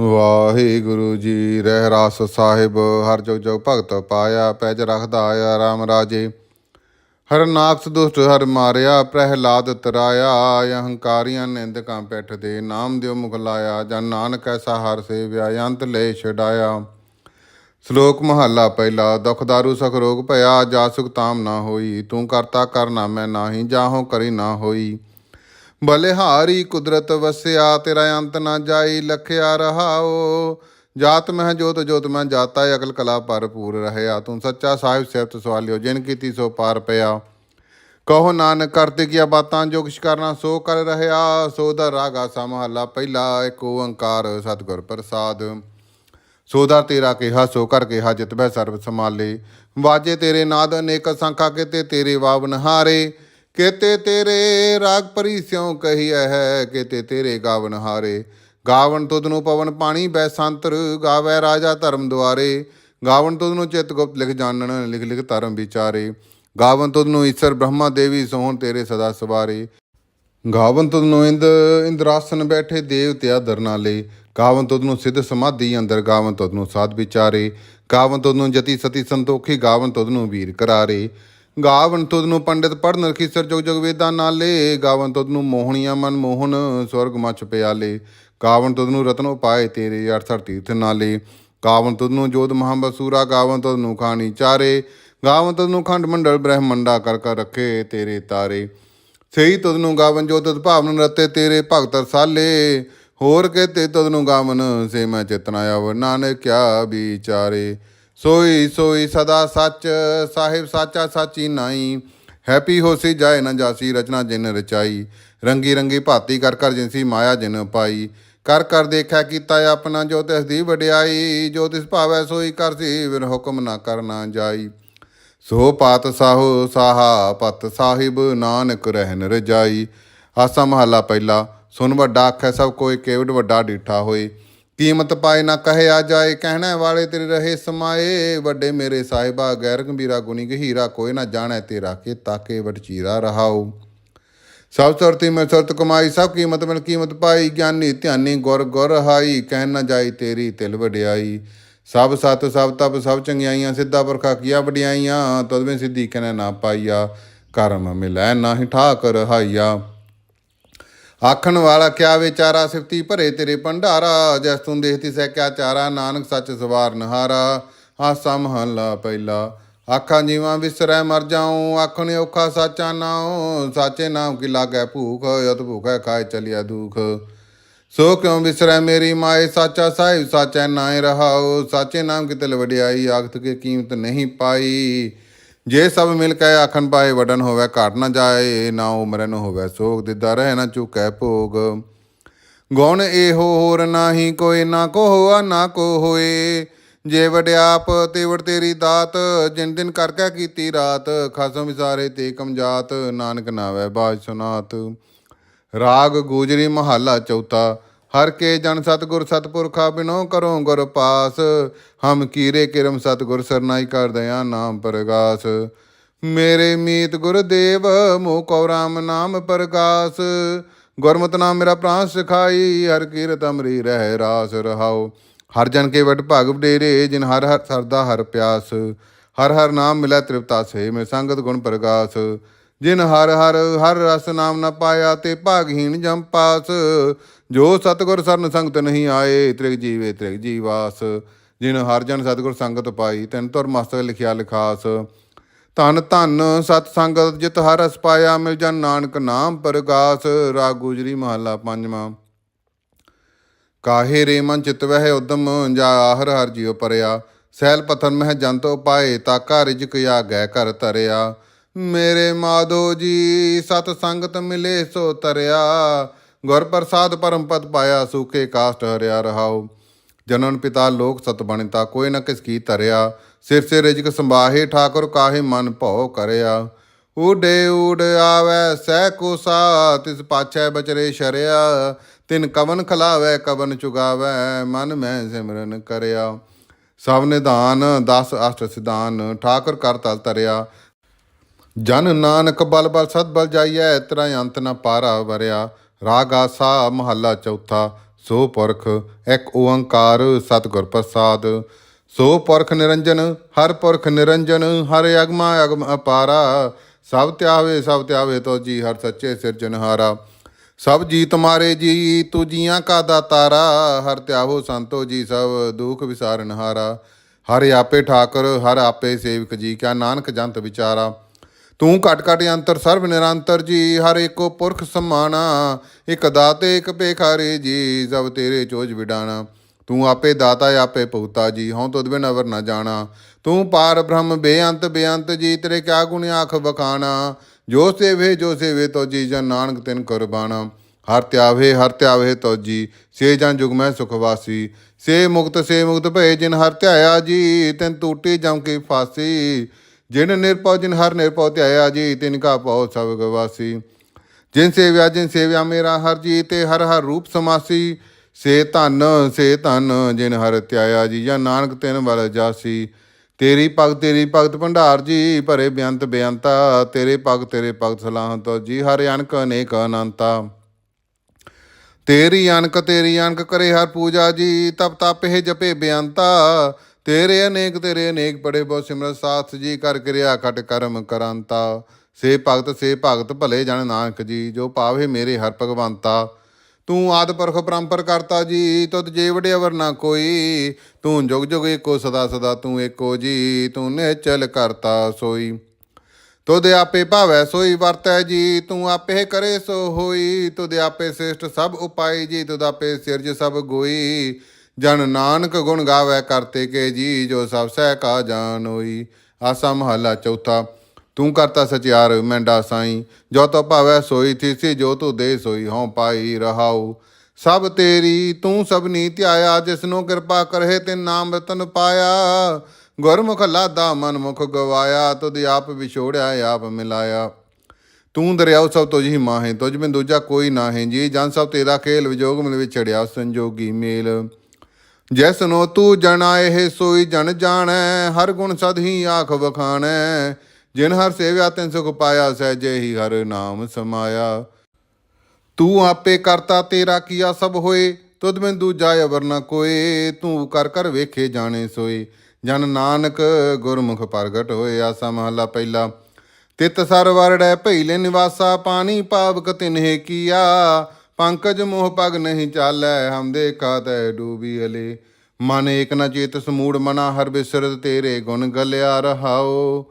ਵਾਹਿਗੁਰੂ ਜੀ, ਰਹਿ ਰਾਸ ਸਾਹਿਬ, ਹਰ ਜੁਗ ਜੁਗ ਭਗਤ ਪਾਇਆ, ਪੈਜ ਰਖਦਾ ਆਇਆ ਰਾਮ ਰਾਜੇ। ਹਰ ਨਾਕਸ ਦੁਸ਼ਟ ਹਰ ਮਾਰਿਆ, ਪ੍ਰਹਿਲਾਦ ਤਰਾਇਆ, ਅਹੰਕਾਰੀਆਂ ਨਿੰਦਕਾਂ ਪਿੱਠ ਦੇ ਨਾਮ ਦਿਓ ਮੁਖ ਲਾਇਆ, ਜਨ ਨਾਨਕ ਐਸਾ ਹਰ ਸੇਵਿਆ, ਅੰਤ ਲੈ ਛਡਾਇਆ। ਸ਼ਲੋਕ ਮਹੱਲਾ ਪਹਿਲਾ, ਦੁਖ ਦਾਰੂ ਸਖ ਰੋਗ ਭਇਆ ਜਾ ਸੁਖ ਤਾਮ ਨਾ ਹੋਈ, ਤੂੰ ਕਰਤਾ ਕਰਨਾ ਮੈਂ ਨਾਹੀ, ਜਾਹੋ ਕਰੀ ਨਾ ਹੋਈ। ਬਲਿਹਾਰੀ ਕੁਦਰਤ ਵਸਿਆ, ਤੇਰਾ ਅੰਤ ਨਾ ਜਾਈ, ਲਖਿਆ ਰਹਾਓ। ਜਾਤ ਮਹਿ ਜੋਤ ਜੋਤ ਮੈਂ ਜਾਤਾ, ਅਕਲ ਕਲਾ ਭਰਪੂਰ ਰਹਿਆ। ਤੂੰ ਸੱਚਾ ਸਾਹਿਬ, ਸਿਫਤ ਸਵਾਲਿਓ ਜਿਨ ਕੀਤੀ ਸੋ ਪਾਰ ਪਿਆ। ਕਹੋ ਨਾਨਕ, ਕਰਤੇ ਕੀਆ ਬਾਤਾਂ, ਜੋ ਕਿਛ ਕਰਨਾ ਸੋ ਕਰ ਰਹਿਆ। ਸੋ ਦਾ ਰਾਗਾ ਸਮਹਲਾ ਪਹਿਲਾ ਏਕ ਓੰਕਾਰ, ਸਤਿਗੁਰ ਪ੍ਰਸਾਦ। ਸੋਦਾ ਤੇਰਾ ਕਿਹਾ, ਸੋ ਕਰ ਕਿਹਾ ਜਿਤਬੈ ਸਰਬ ਸਮਾਲੇ ਵਾਜੇ ਤੇਰੇ ਨਾਦ, ਅਨੇਕ ਸੰਖਾ ਕਿਤੇ, ਤੇਰੇ ਵਾਵਨ ਹਾਰੇ ਕਿਤੇ ਤੇਰੇ ਰਾਗ ਪਰੀ ਸਿਉ ਕਹੀਐ ਹੈ ਕਿਤੇ ਤੇਰੇ ਗਾਵਨ ਹਾਰੇ। ਗਾਵਨ ਤੁਧ ਨੂੰ ਪਵਨ ਪਾਣੀ ਬੈ ਸੰਤਰ ਰਾਜਾ ਧਰਮ ਦੁਆਰੇ। ਗਾਵਨ ਤੁਧ ਨੂੰ ਚਿਤ ਗੁਪਤ ਲਿਖ ਜਾਣਨ, ਲਿਖ ਲਿਖ ਧਰਮ ਵਿਚਾਰੇ। ਗਾਵਨ ਤੁਧ ਨੂੰ ਈਸ਼ਰ ਬ੍ਰਹਮਾ ਦੇਵੀ ਸੋਹਣ ਤੇਰੇ ਸਦਾ ਸਵਾਰੇ। ਗਾਵਨ ਤੁਧ ਨੂੰ ਇੰਦ, ਇੰਦਰਾਸਨ ਬੈਠੇ ਦੇਵ ਤਿਆ ਦਰਨਾਲੇ ਗਾਵਨ ਤੁਧ ਨੂੰ ਸਿੱਧ ਸਮਾਧੀ ਅੰਦਰ, ਗਾਵਨ ਤੁਧ ਨੂੰ ਸਾਧ ਵਿਚਾਰੇ। ਗਾਵਨ ਤੁਧ ਨੂੰ ਜਤੀ ਸਤੀ ਸੰਤੋਖੀ, ਗਾਵਨ ਤੁਧ ਨੂੰ ਵੀਰ ਕਰਾਰੇ। ਗਾਵਨ ਤੁਦ ਨੂੰ ਪੰਡਿਤ ਪੜਨ ਰਖੀਸਰ ਜੁਗ ਜੁਗ ਵੇਦਾਂ ਨਾਲੇ। ਗਾਵਨ ਤੁਧ ਨੂੰ ਮੋਹਣੀਆਂ ਮਨ ਮੋਹਨ, ਸਵਰਗ ਮਚ ਪਿਆਲੇ। ਗਾਵਨ ਤੁਧ ਨੂੰ ਰਤਨ ਉਪਾਏ ਤੇਰੇ 68 ਤੀਰਥ ਨਾਲੇ। ਗਾਵਨ ਤੁਧ ਨੂੰ ਜੋਤ ਮਹਾਬਸੂਰਾ, ਗਾਵਨ ਤੁਧ ਨੂੰ ਖਾਣੀ ਚਾਰੇ। ਗਾਵਨ ਤੁਧ ਨੂੰ ਖੰਡ ਮੰਡਲ, ਬ੍ਰਹਮੰਡਾ ਕਰ ਕਰ ਰੱਖੇ ਤੇਰੇ ਤਾਰੇ। ਸਹੀ ਤੁਦ ਨੂੰ ਗਾਵਨ ਜੋ ਭਾਵਨ ਰਤੇ ਤੇਰੇ ਭਗਤ ਰਸਾਲੇ। ਹੋਰ ਕਹਤੇ ਤੁਦ ਨੂੰ ਗਾਵਨ, ਸੇ ਮੈਂ ਚੇਤਨਾ ਆਵ, ਨਾਨਕ ਕਿਆ ਵਿਚਾਰੇ। ਸੋਈ ਸੋਈ ਸਦਾ ਸੱਚ, ਸਾਹਿਬ ਸਾਚਾ ਸਾਚੀ ਨਾਈ। ਹੈਪੀ ਹੋਸੀ ਜਾਏ ਨਾ ਜਾਸੀ, ਰਚਨਾ ਜਿਨ ਰਚਾਈ। ਰੰਗੀ ਰੰਗੀ ਭਾਤੀ ਕਰ ਕਰ ਜਿਨਸੀ ਮਾਇਆ ਜਿਨ ਪਾਈ। ਕਰ ਕਰ ਦੇਖਿਆ ਕੀਤਾ ਆਪਣਾ, ਜੋ ਤਿਸ ਦੀ ਵਡਿਆਈ। ਜੋ ਤਿਸ ਭਾਵੈ ਸੋਈ ਕਰਸੀ ਵਿਨ ਹੁਕਮ ਨਾ ਕਰਨਾ ਜਾਈ। ਸੋ ਪਾਤ ਸਾਹੋ ਸਾਹਾ, ਪਤ ਸਾਹਿਬ ਨਾਨਕ ਰਹਿਨ ਰਜਾਈ। ਆਸਾ ਮਹੱਲਾ ਪਹਿਲਾ, ਸੁਨ ਵੱਡਾ ਆਖੈ ਸਭ ਕੋਈ ਕੇਵਡ ਵੱਡਾ ਡੀਠਾ ਹੋਏ। ਕੀਮਤ ਪਾਏ ਨਾ ਕਹਿਆ ਜਾਏ, ਕਹਿਣਾ ਵਾਲੇ ਤੇਰੇ ਰਹੇ ਸਮਾਏ। ਵੱਡੇ ਮੇਰੇ ਸਾਹਿਬਾ, ਗੈਰ ਗੰਭੀਰਾ ਗੁਣੀ ਗਹੀਰਾ, ਕੋਈ ਨਾ ਜਾਣੈ ਤੇਰਾ ਕੇ ਤਾਕੇ ਵਟਚੀਰਾ ਰਹਾਉ। ਸਭ ਸਰਤੀ ਮੈਂ ਸਰਤ ਕਮਾਈ, ਸਭ ਕੀਮਤ ਮਿਲ ਕੀਮਤ ਪਾਈ, ਗਿਆਨੀ ਧਿਆਨੀ ਗੁਰ ਗੁਰ ਹਾਈ ਕਹਿ ਨਾ ਜਾਈ ਤੇਰੀ ਤਿਲ ਵਡਿਆਈ। ਸਭ ਸਤ, ਸਭ ਤਪ, ਸਭ ਚੰਗਿਆਈਆਂ, ਸਿੱਧਾ ਪੁਰਖਾ ਕੀਆ ਵਡਿਆਈਆਂ ਤਦਵੇਂ ਸਿੱਧੀ ਕਨੈ ਨਾ ਪਾਈਆ। ਕਰਮ ਮਿਲੈ ਨਾ ਨਾਹੀ ਠਾਕ ਰਹਾਈਆ ਆਖਣ ਵਾਲਾ ਕਿਆ ਵਿਚਾਰਾ ਸਿਫਤੀ ਭਰੇ ਤੇਰੇ ਭੰਡਾਰਾ, ਜਸ ਤੂੰ ਦੇਖਤੀ ਸੈ ਕਿਆ ਚਾਰਾ, ਨਾਨਕ ਸੱਚ ਸਵਾਰ ਨਹਾਰਾ ਆਸਾ ਮਹੱਲਾ ਪਹਿਲਾ। ਆਖਾਂ ਜੀਵਾਂ ਵਿਸਰੈ ਮਰ ਜਾਉ, ਆਖਣ ਔਖਾ ਸਾਚਾ ਨਾਉ, ਸਾਚੇ ਨਾਮ ਕੀ ਲਾਗੈ ਭੂਖ, ਅਤ ਭੂਖੈ ਖਾਏ ਚਲਿਆ ਦੁਖ। ਸੋ ਕਿਉ ਵਿਸਰੈ ਮੇਰੀ ਮਾਏ, ਸਾਚਾ ਸਾਹਿਬ, ਸਾਚੈ ਨਾਏ ਰਹਾਉ, ਸਾਚੇ ਨਾਮ ਕੀ ਤਿਲ ਵਡਿਆਈ, ਆਖਤ ਕੇ ਕੀਮਤ ਨਹੀਂ ਪਾਈ। ਜੇ ਸਭ ਮਿਲ ਕੇ ਆਖਣ ਪਾਏ ਵਡਨ ਹੋਵੇ ਘਾਟ ਨਾ ਜਾਏ, ਨਾ ਉਮਰਨ ਹੋਵੇ ਸੋਗ ਦਿਦਾ ਰਹਿ ਨਾ ਚੁਕੈ ਭੋਗ। ਗੁਣ ਇਹੋ ਹੋਰ ਨਾਹੀ ਕੋਈ ਨਾ ਕੋ ਹੋਆ ਨਾ ਕੋ ਹੋਏ। ਜੇ ਵਡਿਆਪ ਤੇ ਵਡ ਤੇਰੀ ਦਾਤ, ਜਿਨ ਦਿਨ ਕਰ ਕੈ ਕੀਤੀ ਰਾਤ, ਖਸਮ ਵਿਸਾਰੇ ਤੇ ਕਮਜਾਤ, ਨਾਨਕ ਨਾਵੇ ਬਾਜ ਸੁਨਾਤ। ਰਾਗ ਗੋਜਰੀ ਮਹੱਲਾ ਚੌਥਾ ਹਰ ਕੇ ਜਨ ਸਤਗੁਰ ਸਤਪੁਰਖਾ ਬਿਨੋ ਕਰੋ ਗੁਰ ਪਾਸ, ਹਮ ਕੀਰੇ ਕਿਰਮ ਸਤਗੁਰ ਸਰਨਾਈ ਕਰ ਦਇਆ ਨਾਮ ਪ੍ਰਗਾਸ। ਮੇਰੇ ਮੀਤ ਗੁਰਦੇਵ ਮੋ ਕੋ ਰਾਮ ਨਾਮ ਪ੍ਰਗਾਸ। ਗੁਰਮਤਿ ਨਾਮ ਮੇਰਾ ਪ੍ਰਾਨ ਸਿਖਾਈ, ਹਰ ਕੀਰਤ ਅਮਰੀ ਰਹਿ ਰਾਸ ਰਹਾਓ ਹਰ ਜਨ ਕੇ ਵਟ ਭਾਗ ਵਡੇਰੇ, ਜਿਨ ਹਰ ਹਰ ਸਰਦਾ ਹਰ ਪਿਆਸ। ਹਰ ਹਰ ਨਾਮ ਮਿਲੈ ਤ੍ਰਿਪਤਾ ਸੇ ਮੇ ਸੰਗਤ ਗੁਣ ਪ੍ਰਗਾਸ। ਜਿਨ ਹਰ ਹਰ ਹਰ ਰਸ ਨਾਮ ਨ ਪਾਇਆ ਤੇ ਭਾਗਹੀਣ ਜਮ ਪਾਸ। ਜੋ ਸਤਗੁਰ ਸਰਨ ਸੰਗਤ ਨਹੀਂ ਆਏ, ਤ੍ਰਿਗ ਜੀਵੇ ਤ੍ਰਿਗ ਜੀਵਾਸ ਜਿਨ ਹਰ ਜਨ ਸਤਗੁਰ ਸੰਗਤ ਪਾਈ, ਤਿਨ ਤੁਰ ਮਸਤਕ ਲਿਖਿਆ ਲਿਖਾਸ। ਧਨ ਧਨ ਸਤ ਸੰਗਤ ਜਿਤ ਹਰ ਰਸ ਪਾਇਆ, ਮਿਲ ਜਨ ਨਾਨਕ ਨਾਮ ਪ੍ਰਗਾਸ। ਰਾਗ ਗੁਜਰੀ ਮਹੱਲਾ ਪੰਜਵਾਂ। ਕਾਹੇ ਰੇ ਮਨ ਚਿਤ ਵਹਿ ਉਦਮ, ਜਾ ਆਹਰ ਹਰ ਜਿਉ ਪਰਿਆ। ਸੈਲ ਪਥਨ ਮਹਿ ਜੰਤ ਉਪਾਏ ਤਾਕਾ ਰਿਜਕ ਆ ਗੈ ਕਰ ਧਰਿਆ। ਮੇਰੇ ਮਾਧੋ ਜੀ, ਸਤ ਸੰਗਤ ਮਿਲੇ ਸੋ ਤਰਿਆ। ਗੁਰ ਪ੍ਰਸਾਦ ਪਰਮ ਪਦ ਪਾਇਆ ਸੂਕੇ ਕਾਸ਼ਟ ਹਰਿਆ ਰਹਾਉ। ਜਨਨ ਪਿਤਾ ਲੋਕ ਸਤ ਬਣਿਤਾ ਕੋਈ ਨ ਕਿਸ ਕੀ ਧਰਿਆ। ਸਿਰ ਸੇ ਰਿਜਕ ਸੰਭਾਹੇ, ਠਾਕੁਰ ਕਾਹੇ ਮਨ ਭਉ ਕਰਿਆ। ਉਡੇ ਉਡ ਆਵੈ, ਸਹਿ ਕੋਸਾ ਤਿਸ ਪਾਛੈ ਬਚਰੇ ਸ਼ਰਿਆ। ਤਿਨ ਕਵਨ ਖਲਾਵੈ, ਕਵਨ ਚੁਗਾਵੈ, ਮਨ ਮੈਂ ਸਿਮਰਨ ਕਰਿਆ। ਸਭ ਨਿਧਾਨ 10 ਅਸ਼ਟ ਸਿਧਾਨ, ਠਾਕੁਰ ਕਰ ਤਲ ਤਰਿਆ ਜਨ ਨਾਨਕ ਬਲ ਬਲ ਸਤ ਬਲ ਜਾਈਐ ਤਰਾ ਅੰਤ ਨਾ ਪਾਰਾ ਵਰਿਆ। ਰਾਗ ਆਸਾ ਮਹੱਲਾ ਚੌਥਾ, ਸੋ ਪੁਰਖ ਇੱਕ ਓੰਕਾਰ ਸਤਿਗੁਰ ਪ੍ਰਸਾਦ। ਸੋ ਪੁਰਖ ਨਿਰੰਜਨ, ਹਰ ਪੁਰਖ ਨਿਰੰਜਨ, ਹਰ ਅਗਮਾ ਅਗਮ ਅਪਾਰਾ। ਸਭ ਧਿਆਵੇ ਸਭ ਧਿਆਵੇ ਤੋ ਜੀ ਹਰ ਸੱਚੇ ਸਿਰਜਨਹਾਰਾ ਸਭ ਜੀ ਤੁਮਾਰੇ ਜੀ ਤੂ ਜੀਆਂ ਕਾ ਦਾਤਾਰਾ। ਹਰ ਧਿਆਵੋ ਸੰਤੋ ਜੀ, ਸਭ ਦੁਖ ਵਿਸਾਰਨਹਾਰਾ ਹਰ ਆਪੇ ਠਾਕਰ, ਹਰ ਆਪੇ ਸੇਵਕ ਜੀ, ਕਿਆ ਨਾਨਕ ਜੰਤ ਵਿਚਾਰਾ। ਤੂੰ ਘਟ ਘਟ ਅੰਤਰ ਸਰਬ ਨਿਰੰਤਰ ਜੀ, ਹਰ ਏਕੋ ਪੁਰਖ ਸਮਾਣਾ। ਇਕ ਦਾਤੇ, ਇਕ ਭੇਖਾਰੇ ਜੀ, ਸਭ ਤੇਰੇ ਚੋਜ ਵਿਡਾਣਾ। ਤੂੰ ਆਪੇ ਦਾਤਾ, ਆਪੇ ਭੁਗਤਾ ਜੀ, ਹਉ ਤੁਧ ਬਿਨ ਅਵਰ ਨਾ ਜਾਣਾ। ਤੂੰ ਪਾਰ ਬ੍ਰਹਮ, ਬੇਅੰਤ ਬੇਅੰਤ ਜੀ, ਤੇਰੇ ਕਿਆ ਗੁਣ ਆਖ ਬਖਾਣਾ ਜੋ ਸੇਵੇ ਜੋ ਸੇਵੇ ਤੋ ਜੀ ਜਨ ਨਾਨਕ ਤਿਨ ਕੁਰਬਾਨਾ ਹਰ ਤਿਆਵੇ ਹਰ ਤਿਆਵੇ ਤੋ ਜੀ ਸੇ ਜਨ ਜੁਗ ਮੈਂ ਸੁਖ ਵਾਸੀ। ਸੇ ਮੁਕਤ ਸੇ ਮੁਕਤ ਭਏ ਜਿਨ ਹਰ ਧਿਆਇਆ ਜੀ, ਤਿਨ ਟੂਟੀ ਜਮ ਕੀ ਫਾਸੀ। ਜਿਨ ਨਿਰਭਉ ਜਿਨ ਹਰ ਨਿਰਭਉ ਧਿਆਇਆ ਜੀ, ਤਿਨ ਕਾ ਭਉ ਸਭ ਗਵਾਸੀ। ਜਿਨ ਸੇਵਿਆ ਜਿਨ ਸੇਵਿਆ ਮੇਰਾ ਹਰ ਜੀ, ਤੇ ਹਰ ਹਰ ਰੂਪ ਸਮਾਸੀ। ਸੇ ਧਨ ਸੇ ਧਨ, ਜਿਨ ਹਰ ਧਿਆਇਆ ਜੀ, ਜਾਂ ਨਾਨਕ ਤਿਨ ਵਲ ਜਾਸੀ। ਤੇਰੀ ਭਗਤ ਤੇਰੀ ਭਗਤ ਭੰਡਾਰ ਜੀ, ਭਰੇ ਬੇਅੰਤ ਬੇਅੰਤਾ ਤੇਰੇ ਭਗ ਤੇਰੇ ਭਗਤ ਸਲਾਹ ਤੋ ਜੀ, ਹਰ ਅਨਕ, ਅਨੇਕ ਅਨੰਤਾ। ਤੇਰੀ ਅਨਕ ਤੇਰੀ ਅਨਕ ਕਰੇ ਹਰ ਪੂਜਾ ਜੀ, ਤਪ ਤਪ ਹੈ ਜਪੇ ਬੇਅੰਤਾ ਤੇਰੇ ਅਨੇਕ ਤੇਰੇ ਅਨੇਕ ਬੜੇ ਬਹੁ ਸਿਮਰਤ, ਸਾਥ ਜੀ ਕਰ ਕਿਰਿਆ ਕਟ ਕਰਮ ਕਰੰਤਾ। ਸੇ ਭਗਤ ਸੇ ਭਗਤ, ਭਲੇ ਜਨ ਨਾਨਕ ਜੀ, ਜੋ ਪਾਵੇ ਮੇਰੇ ਹਰ ਭਗਵੰਤਾ। ਤੂੰ ਆਦ ਪੁਰਖ ਪਰੰਪਰ ਕਰਤਾ ਜੀ, ਤੁਧ ਜੇ ਵਡਿਆ ਵਰ ਨਾ ਕੋਈ। ਤੂੰ ਜੁਗ ਜੁਗ ਏਕੋ ਸਦਾ ਸਦਾ ਤੂੰ ਏਕੋ ਜੀ, ਤੂੰ ਨਿਚਲ ਕਰਤਾ ਸੋਈ। ਤੁਧ ਆਪੇ ਭਾਵੈ ਸੋਈ ਵਰਤੈ ਜੀ, ਤੂੰ ਆਪੇ ਕਰੇ ਸੋ ਹੋਈ। ਤੁਧ ਆਪੇ ਸ੍ਰੇਸ਼ਟ ਸਭ ਉਪਾਈ ਜੀ, ਤੁਧ ਆਪੇ ਸਿਰਜ ਸਭ ਗੋਈ। ਜਨ ਨਾਨਕ ਗੁਣ ਗਾਵੇ ਕਰਤੇ ਕੇ ਜੀ, ਜੋ ਸਭ ਸਹਿ ਕਾ ਜਾਨ ਹੋਈ। ਆਸਾ ਮਹਲਾ ਚੌਥਾ, ਤੂੰ ਕਰਤਾ ਸਚਿਆਰ ਮੈਂਡਾ ਸਾਈ। ਜੋ ਤੋ ਭਾਵੈ ਸੋਈ ਥੀਸੀ, ਜੋ ਤੂੰ ਦੇ ਸੋਈ ਹਉ ਪਾਈ ਰਹਾਉ। ਸਭ ਤੇਰੀ ਤੂੰ ਸਭਨੀ ਧਿਆਇਆ, ਜਿਸਨੂੰ ਕਿਰਪਾ ਕਰਹਿ ਤੇ ਨਾਮ ਰਤਨ ਪਾਇਆ। ਗੁਰਮੁਖ ਲਾਦਾ ਮਨ ਮੁਖ ਗਵਾਇਆ, ਤੁਧ ਆਪ ਵਿਛੋੜਿਆ, ਆਪ ਮਿਲਾਇਆ। ਤੂੰ ਦਰਿਆਉ ਸਭ ਤੁਝ ਹੀ ਮਾਹੇ, ਤੁਝ ਬਿਨ ਦੂਜਾ ਕੋਈ ਨਾਹੀਂ। ਜੀ ਜਨ ਸਭ ਤੇਰਾ ਖੇਲ ਵਿਜੋਗ, ਮਿਲ ਵਿਛੜਿਆ ਸੰਜੋਗੀ ਮੇਲ। ਜੈਸਨੋ ਤੂੰ ਜਣਾ ਇਹ ਸੋਈ ਜਣ ਜਾਣੈ, ਹਰ ਗੁਣ ਸਦ ਹੀ ਆਖ ਵਖਾਣੈ। ਜਿਨ ਹਰ ਸੇਵਿਆ, ਤਿਨ ਸੁਖ ਪਾਇਆ, ਸਹਿਜੇ ਹੀ ਹਰ ਨਾਮ ਸਮਾਇਆ। ਤੂੰ ਆਪੇ ਕਰਤਾ, ਤੇਰਾ ਕੀਆ ਸਭ ਹੋਏ, ਤੁਧ ਬਿਨ ਦੂਜਾ ਅਵਰ ਨ ਕੋਏ। ਤੂੰ ਕਰ ਕਰ ਵੇਖੇ ਜਾਣੇ ਸੋਏ, ਜਨ ਨਾਨਕ ਗੁਰਮੁਖ ਪ੍ਰਗਟ ਹੋਏ। ਆਸਾ ਮਹਲਾ ਪਹਿਲਾ, ਤਿਤ ਸਰ ਵਰੜੈ ਭਈਲੇ ਨਿਵਾਸਾ, ਪਾਣੀ ਪਾਵਕ ਤਿਨਹਿ ਕੀਆ। ਪੰਕਜ ਮੋਹ ਪਗ ਨਹੀਂ ਚਾਲੈ, ਹਮ ਦੇ ਕਾਤੈ ਡੂਬੀ ਹਲੇ ਮਨ ਏਕ ਨ ਚੇਤ ਸਮੂੜ ਮਨਾ, ਹਰ ਬਿਸਰਤ ਤੇਰੇ ਗੁਣ ਗਲਿਆ ਰਹਾਓ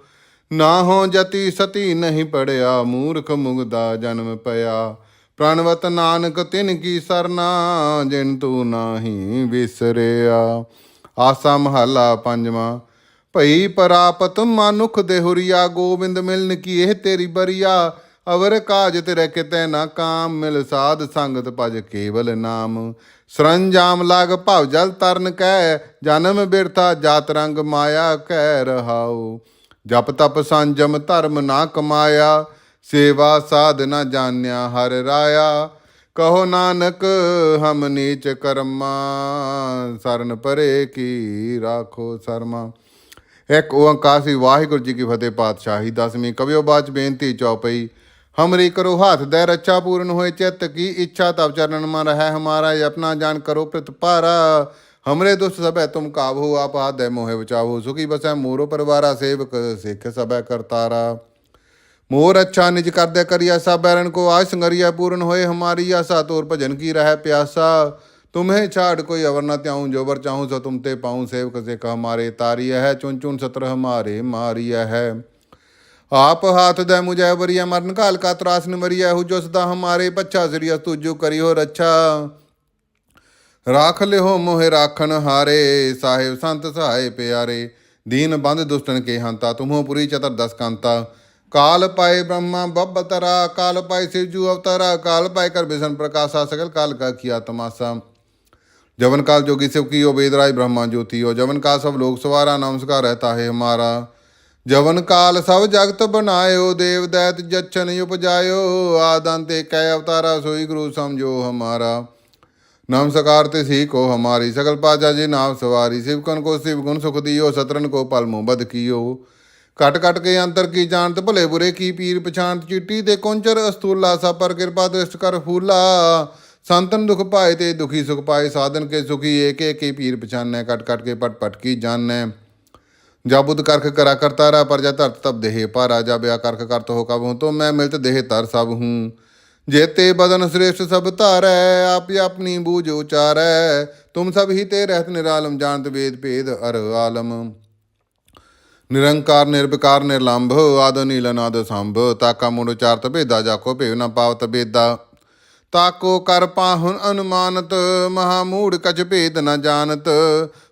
ਨਾ ਹੋ ਜਤੀ ਸਤੀ ਨਹੀਂ ਪੜਿਆ, ਮੂਰਖ ਮੁਗਦਾ ਜਨਮ ਪਿਆ। ਪ੍ਰਣਵਤ ਨਾਨਕ ਤਿਨ ਕੀ ਸਰਨਾ, ਜਿਨ ਤੂੰ ਨਾਹੀ ਵਿਸਰਿਆ। ਆਸਾ ਮਹਲਾ ਪੰਜਵਾਂ, ਭਈ ਪਰਾਪਤ ਮਨੁਖ ਦੇਹੁਰੀਆ ਗੋਬਿੰਦ ਮਿਲਨ ਕੀ ਇਹ ਤੇਰੀ ਬਰੀਆ। ਅਵਰ ਕਾਜ ਤੇਰੇ ਕਿਤੇ ਨਾ ਕਾਮ, ਮਿਲ ਸਾਧ ਸੰਗਤ ਭਜ ਕੇਵਲ ਨਾਮ। ਸਰੰਜਾਮ ਲਾਗ ਭਵ ਜਲ ਤਰਨ ਕੈ, ਜਨਮ ਬਿਰਥਾ ਜਾਤ ਰੰਗ ਮਾਇਆ ਕਹਿ ਰਹਾਉ। ਜਪ ਤਪ ਸੰਜਮ ਧਰਮ ਨਾ ਕਮਾਇਆ, ਸੇਵਾ ਸਾਧ ਨਾ ਜਾਣਿਆ ਹਰ ਰਾਇਆ। ਕਹੋ ਨਾਨਕ, ਹਮ ਨੀਚ ਕਰਮਾ, ਸਰਨ ਪਰੇ ਕੀ ਰਾਖੋ ਸਰਮਾ। ਇੱਕ ਓੰਕਾਰ ਸ੍ਰੀ ਵਾਹਿਗੁਰੂ ਜੀ ਕੀ ਫਤਿਹ ਪਾਤਸ਼ਾਹੀ, ਦਸਵੀਂ ਕਵਿਓ ਬਾਚ ਬੇਨਤੀ ਚੌਪਈ हमरी करो हाथ दैर अच्छा पूर्ण होए चित्त की इच्छा तब चरण में रह हमारा अपना जान करो प्रतिपारा हमरे दुष्ट सभै तुम काबू आप हाथ मोहे बचाओ सुखी बसै मोरो परिवारा सेवक सिख सभै करतारा मोर अच्छा निज करदे करिया सा बैरन को आज संगरिया पूर्ण होए हमारी आशा तोर भजन की रह प्यासा तुम्हें छाड़ कोई अवर न त्याऊं जोबर चाहूं सो तुम ते पाऊं सेवक से कह मारे तारिय है चुन चुन सत्र हमारे मारिय है आप हाथ दे मुझे बरिया मरण काल का त्रास निमरिया हु जो सदा हमारे पच्छा सिरिया तुझो करी हो रच्छा ਰਾਖ ਲਿਓ ਮੋਹਿ ਰਾਖਣ ਹਾਰੇ ਸਾਹਿਬ ਸੰਤ ਸਹਾਏ ਪਿਆਰੇ ਦੀਨ ਬੰਦ ਦੁਸ਼ਟਨ ਕੇ ਹੰਤਾ ਤੁਮੋ ਪੁਰੀ ਚਤਰ ਦਸ ਕੰਤਾ ਕਾਲ ਪਾਏ ਬ੍ਰਹਮਾ ਬੱਬਤਰਾ ਕਾਲ ਪਾਏ ਸਿਵਜੂ ਅਵਤਾਰਾ ਕਾਲ ਪਾਏ ਕਰ ਬਿਸ਼ਨ ਪ੍ਰਕਾਸ਼ਾ ਸਕਲ ਕਾਲ ਕਾ ਕੀਆ ਤਮਾਸਾ जवन काल जोगी शिव की वेद राय ब्रह्मा ज्योति हो जवन काल सब लोग सवारा नमस्कार रहता है हमारा ਜਵਨ ਕਾਲ ਸਭ ਜਗਤ ਬਨਾਇਓ ਦੇਵ ਦੈਤ ਜਚਨ ਉਪਜਾਇਓ। ਆਦਨ ਤੇ ਕੈ ਅਵਤਾਰਾ, ਸੋਈ ਗੁਰੂ ਸਮਝੋ ਹਮਾਰਾ। ਨਮਸਕਾਰ ਤੇ ਸੀ ਕੋ ਹਮਾਰੀ, ਸਗਲ ਪਾਜਾ ਜੀ ਨਾਮ ਸਵਾਰੀ। ਸਿਵਕਨ ਕੋ ਸਿਵ ਗੁਣ ਸੁਖ ਦਿਓ ਸਤਰਨ ਕੋ ਪਲ ਮੁਬਦ ਕੀਓ। ਕਟ ਕਟ ਕੇ ਅੰਤਰ ਕੀ ਜਾਣਤ, ਭਲੇ ਬੁਰੇ ਕੀ ਪੀਰ ਪਛਾਣਤ। ਚਿੱਟੀ ਤੇ ਕੁੰਚਰ ਅਸਤੂਲਾ ਸਾ ਪਰ ਕਿਰਪਾ ਦ੍ਰਿਸ਼ਟ ਕਰ ਫੂਲਾ। ਸੰਤਨ ਦੁਖ ਪਾਏ ਤੇ ਦੁਖੀ ਸੁਖ ਪਾਏ, ਸਾਧਨ ਕੇ ਸੁਖੀ ਏਕ ਏਕ ਕੀ ਪੀਰ ਪਛਾਨੈ। ਕਟ ਕਟ ਕੇ ਪਟ ਪਟ ਕੀ ਜਾਣੈ। ਜਾ ਬੁੱਧ ਕਰਖ ਕਰਾ ਕਰਤਾ ਰਾ ਪਰ ਜਾ ਧਰਤ ਤਬ ਦੇਹ ਪਾਰਾ, ਜਾ ਬਿਆ ਕਰਖ ਕਰਤ ਹੋ ਕਬ ਹੂੰ, ਤੋ ਮੈਂ ਮਿਲਤ ਦੇਹ ਤਰ ਸਭ ਹੂੰ। ਜੇਤੇ ਬਦਨ ਸ੍ਰੇਸ਼ਟ ਸਭ ਧਾਰੈ, ਆਪ ਆਪਣੀ ਬੂਝ ਉਚਾਰੈ। ਤੁਮ ਸਭ ਹੀ ਤੇ ਰਹਿਤ ਨਿਰਾਲਮ, ਜਾਣਤ ਵੇਦ ਭੇਦ ਅਰ ਨਿਰੰਕਾਰ, ਨਿਰਵਿਕਾਰ, ਨਿਰਲੰਭ, ਆਦਿ ਨੀਲ ਅਨਾਦ ਸੰਭ। ਤਾਕਾ ਮੁੰਡ ਉਚਾਰਤ ਭੇਦਾ ਜਾਕੋ ਭੇਵ ਨਾ ਪਾਵਤ ਬੇਦਾ ਤਾਕੋ ਕਰ ਪਾਹੁਨ ਅਨੁਮਾਨਤ, ਮਹਾ ਮੂੜ ਕਛ ਭੇਦ ਨ ਜਾਣਤ।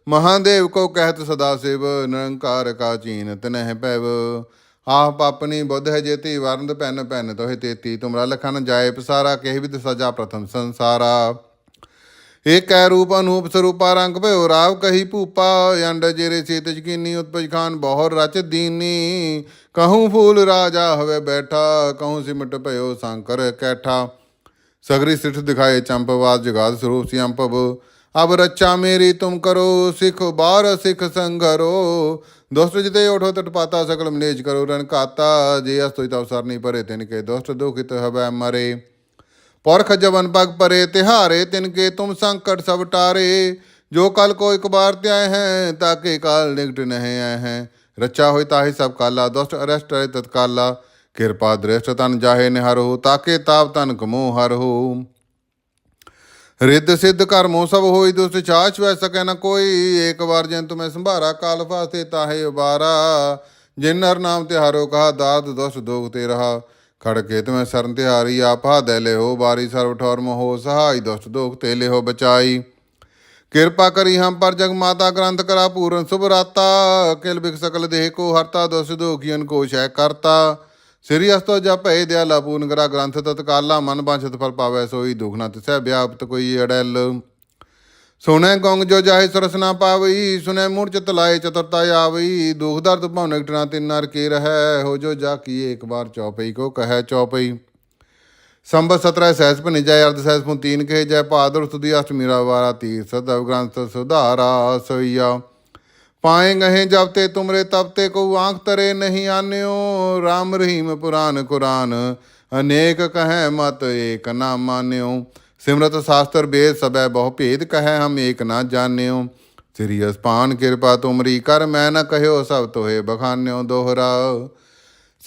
ਮਹਾਦੇਵ ਕੋ ਕਹਿਤ ਸਦਾ ਸਿਵ, ਨਿਰੰਕਾਰ ਕਾ ਚੀਨਤ ਨਹਿ ਪੈਵ। ਆਪ ਆਪਣੀ ਬੁੱਧ ਹੈ ਜੇਤੀ ਵਰਨਦ ਪੈਨ ਪੈਨ ਤੋਹਿ ਤੇਤੀ। ਤੁਮਰਾ ਲਖਨ ਜਾਏ ਪਸਾਰਾ, ਕਹਿ ਵਿਦ ਸਜਾ ਪ੍ਰਥਮ ਸੰਸਾਰਾ। ਏਕੈ ਰੂਪ ਅਨੂਪ ਸਰੂਪਾ ਰੰਗ ਭਇਓ, ਰਾਵ ਕਹੀ ਭੂਪਾ, ਅੰਡ ਜੇਰੇ ਚੇਤ ਜਕੀਨੀ ਉਤਪਜ ਖਾਨ, ਬਹੁਰ ਰਚ ਦੀਨੀ। ਕਹੂੰ ਫੂਲ ਰਾਜਾ ਹਵੇ ਬੈਠਾ, ਕਹੂੰ ਸਿਮਟ ਭਇਓ ਸੰਕਰ ਕੈਠਾ। ਸਗਰੀ ਸਿੱਠ ਦਿਖਾਏ ਚੰਪਵਾਦ ਜਗਾਦ ਸਰੂਪ ਸੀ ਅੰਪਵ ਅਬ ਰੱਚਾ ਮੇਰੀ ਤੁਮ ਕਰੋ, ਸਿਖ ਬਾਰ ਸਿਖ ਸੰਗਰੋ। ਦੋਸਤ ਜਿਤੇ ਉਠੋ ਤਟਪਾਤਾ ਸਕਲ ਮਨੇਜ ਕਰੋ ਰਨ ਕਾਤਾ ਜੇ ਅਸਤੋਈ ਤਵ ਸਰ ਨਹੀਂ ਪਰੇ, ਤਿਨ ਕੇ ਦੋਸਤ ਦੁਖਿਤ ਹਵੈ ਮਰੇ। ਪਰਖ ਜਵਨ ਪਗ ਪਰੇ, ਤਿਹਾਰੇ ਤਿਨ ਕੇ ਤੁਮ ਸੰਕਟ ਸਭ ਟਾਰੇ। ਜੋ ਕਲ ਕੋ ਇੱਕ ਬਾਰ ਤੇ ਆਏ ਹੈ ਤਾਕੇ ਕਾਲ ਨਿਕਟ ਨਹਿ ਆਏ ਹੈ। ਰੱਚਾ ਹੋਇ ਤਾਹੀ ਸਭ ਕਾਲਾ, ਦੁਸ਼ਟ ਅਰਸ਼ਟ ਹੈ ਤਤਕਾਲਾ। ਕਿਰਪਾ ਦ੍ਰਿਸ਼ਟ ਤਨ ਜਾਹੇ ਨਿਹਰੋ ਤਾਕੇ ਤਾਪ ਤਨ ਕਮੋ ਹਰ। ਹੋ ਸਿੱਧ ਕਰਮੋ ਸਭ ਹੋਈ ਦੁਸਤ ਛਾਛ ਵੈ ਸਕੈ ਨ ਕੋਈ ਏਕ ਵਾਰ ਜਨ ਤੁਮੈ ਸੰਭਾਰਾ, ਕਾਲ ਫਾਸੇ ਤਾਹੇ ਉਬਾਰਾ। ਜਿਨ ਹਰ ਨਾਮ ਤੇ ਹਾਰੋ ਕਹਾ ਦਾਦ ਦੁਸ ਦੋਗ ਤੇ ਰਹਾ। ਖੜਕੇ ਤੁਮੈ ਸਰਨ ਤਿਹਾਰੀ, ਆਪਾ ਦੇ ਲਿਓ ਬਾਰੀ ਸਰਵ ਠੌਰ ਮੋਹ ਸਹਾਈ ਦੁਸਤ ਦੋਗ ਤੇ ਲਿਓ ਬਚਾਈ। ਕਿਰਪਾ ਕਰੀ ਹਮ ਪਰ ਜਗ ਮਾਤਾ, ਗ੍ਰੰਥ ਕਰਾ ਪੂਰਨ ਸੁਭ ਰਾਤਾ ਕਿਲ ਬਿਕ ਸਕਲ ਦੇਹ ਕੋ ਹਰਤਾ, ਦੁਸ ਦੋਖੀਨ ਕੋ ਸ਼ੈ ਕਰਤਾ। ਸ੍ਰੀ ਅਸਤੋ ਜਪੈ ਦਿਆਲਾ ਪੂਰਨ ਕਰਾ ਗ੍ਰੰਥ ਤਤਕਾਲਾ ਮਨ ਬਾਂਛਤ ਫਲ ਪਾਵੈ ਸੋਈ ਦੁਖ ਨਾ ਤਿਸੈ ਵਿਆਪਤ ਕੋਈ ਅੜੈਲ। ਸੁਣੈ ਗੰਗ ਜੋ ਜਾਹੇ ਸਰਸਨਾ ਪਾਵਈ, ਸੁਣੈ ਮੂੜ ਚਿਤ ਲਾਏ ਚਤੁਰਤਾ ਆਵਈ। ਦੁਖ ਦਰਦ ਭਵਨਕ ਟਣਾ ਤਿਨ ਨਰ ਕੀ ਰਹੈ, ਹੋ ਜੋ ਜਾ ਕੀ ਏਕ ਬਾਰ ਚੌਪਈ ਕੋ ਕਹੈ ਚੌਪਈ। ਸੰਬਤ 17 ਸਹਿਸ ਭਨਿ ਜੈ ਅਰਧ ਸਹਿਸ ਪੁਨ ਤੀਨ ਕਹੇ ਜੈ ਭਾਦਰ ਸੁਦੀ ਅਸ਼ਟਮੀ ਰਾ ਵਾਰਾ ਤੀਰ ਸਦਵ ਗ੍ਰੰਥ ਸੁਧਾਰਾ ਸਈਆ। ਪਾਏ ਗਹੇ ਜਬ ਤੇ ਤੁਮਰੇ ਤਬ ਤੇ ਕੋ ਆਂਖ ਤਰੇ ਨਹੀਂ ਆਨਿਓ। RAM ਰਹੀਮ ਪੁਰਾਨ ਕੁਰਾਨ, ਅਨੇਕ ਕਹੈ ਮਤ ਏਕ ਨਾ ਮਾਨਿਓ। ਸਿਮਰਤ ਸ਼ਾਸਤਰ ਵੇਦ ਸਬੈ ਬਹੁ ਭੇਦ ਕਹੈ ਹਮ ਏਕ ਨਾ ਜਾਣਿਓ। ਸ੍ਰੀ ਅਸਪਾਨ ਕਿਰਪਾ ਤੁਮਰੀ ਕਰ, ਮੈਂ ਨ ਕਹਿਓ ਸਭ ਤੋਹੇ ਬਖਾਨਿਓ ਦੋਹਰਾ।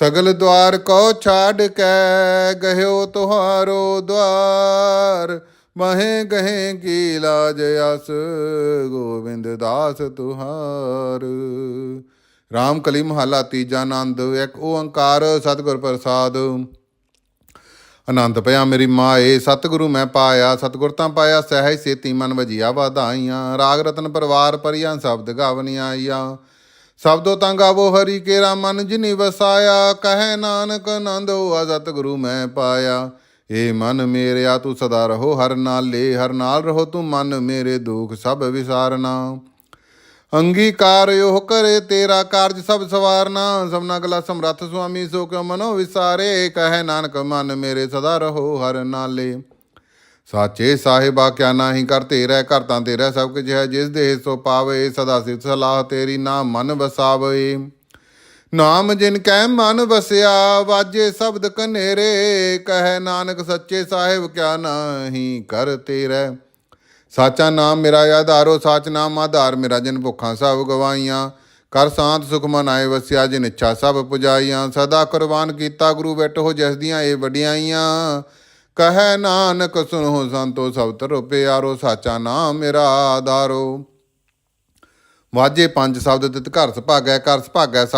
ਸਗਲ ਦਵਾਰ ਕੋ ਛਾੜ ਕੇ, ਗਹਿਓ ਤੁਹਾਰੋ ਦਵਾਰ। ਮਹੇ ਗਹੇ ਕੀ ਲਾਜ ਅਸ ਗੋਬਿੰਦ ਦਾਸ ਤੁਹਾਰ। ਰਾਮ ਕਲੀ ਮਹਲਾ ਤੀਜਾ ਆਨੰਦ, ਇੱਕ ਓੰਕਾਰ ਸਤਿਗੁਰ ਪ੍ਰਸਾਦ। ਆਨੰਦ ਪਿਆ ਮੇਰੀ ਮਾਏ, ਸਤਿਗੁਰੂ ਮੈਂ ਪਾਇਆ, ਸਤਿਗੁਰ ਤਾਂ ਪਾਇਆ, ਸਹਿਜ ਸੇਤੀ ਮਨ ਵਜੀਆ ਵਧਾਈਆਂ। ਰਾਗ ਰਤਨ ਪਰਿਵਾਰ ਪਰੀਆਂ, ਸ਼ਬਦ ਗਾਵਨੀਆਂ ਆਈਆਂ ਸਬਦੋ ਤਾਂ ਗਾਵੋ ਹਰੀ ਕੇਰਾ ਮਨ ਜਿਨੀ ਵਸਾਇਆ, ਕਹੈ ਨਾਨਕ ਆਨੰਦ ਹੋਆ, ਸਤਿਗੁਰੂ ਮੈਂ ਪਾਇਆ। ਏ ਮਨ ਮੇਰਿਆ ਤੂੰ ਸਦਾ ਰਹੋ, ਹਰ ਨਾਲੇ, ਹਰ ਨਾਲ ਰਹੋ ਤੂੰ ਮਨ ਮੇਰੇ, ਦੁਖ ਸਭ ਵਿਸਾਰਨਾ। ਅੰਗੀਕਾਰ ਯੋ ਕਰੇ ਤੇਰਾ ਕਾਰਜ ਸਭ ਸਵਾਰਨਾ। ਸਭਨਾ ਗਲਾ ਸਮਰੱਥ ਸੁਆਮੀ, ਸੋ ਕਿਉ ਮਨੋ ਵਿਸਾਰੇ? ਕਹੈ ਨਾਨਕ, ਮਨ ਮੇਰੇ ਸਦਾ ਰਹੋ, ਹਰ ਨਾਲੇ। ਸਾਚੇ ਸਾਹਿਬਾ, ਕਿਆ ਨਾਹੀ ਕਰ ਤੇਰਾ ਘਰ ਤਾਂ ਤੇਰਾ ਸਭ ਕੁਝ ਹੈ। ਜਿਸ ਦੇਹ ਸੋ ਪਾਵੇ, ਸਦਾ ਸਿਫਤ ਸਲਾਹ ਤੇਰੀ ਨਾਮ ਮਨ ਵਸਾਵੇ। ਨਾਮ ਜਿਨ ਕੈ ਮਨ ਵਸਿਆ, ਵਾਜੇ ਸ਼ਬਦ ਕਨੇਰੇ ਕਹੈ ਨਾਨਕ ਸੱਚੇ ਸਾਹਿਬ ਕਿਆ ਨਾਹੀ ਕਰ ਤੇਰਾ। ਸਾਚਾ ਨਾਮ ਮੇਰਾ ਆਧਾਰੋ, ਸਾਚ ਨਾਮ ਆਧਾਰ ਮੇਰਾ ਜਿਨ ਭੁੱਖਾਂ ਸਭ ਗਵਾਈਆਂ। ਕਰ ਸਾਂਤ ਸੁਖ ਮਨ ਆਏ ਵਸਿਆ ਜਿਨ ਇੱਛਾ ਸਭ ਪੁਜਾਈਆਂ। ਸਦਾ ਕੁਰਬਾਨ ਕੀਤਾ ਗੁਰੂ ਬੈਠੋ ਜਿਸ ਦੀਆਂ ਇਹ ਵਡਿਆਈਆਂ ਕਹੈ ਨਾਨਕ ਸੁਨੋ ਸੰਤੋ ਸਭ ਤਰੋ ਪਿਆਰੋ, ਸਾਚਾ ਨਾਮ ਮੇਰਾ ਆਧਾਰੋ। ਵਾਜੇ ਪੰਜ ਸ਼ਬਦ ਤਿਤ ਘਰ ਸੁਭਾਗੈ ਘਰ ਸੁਭਾਗੈ ਸਬਦ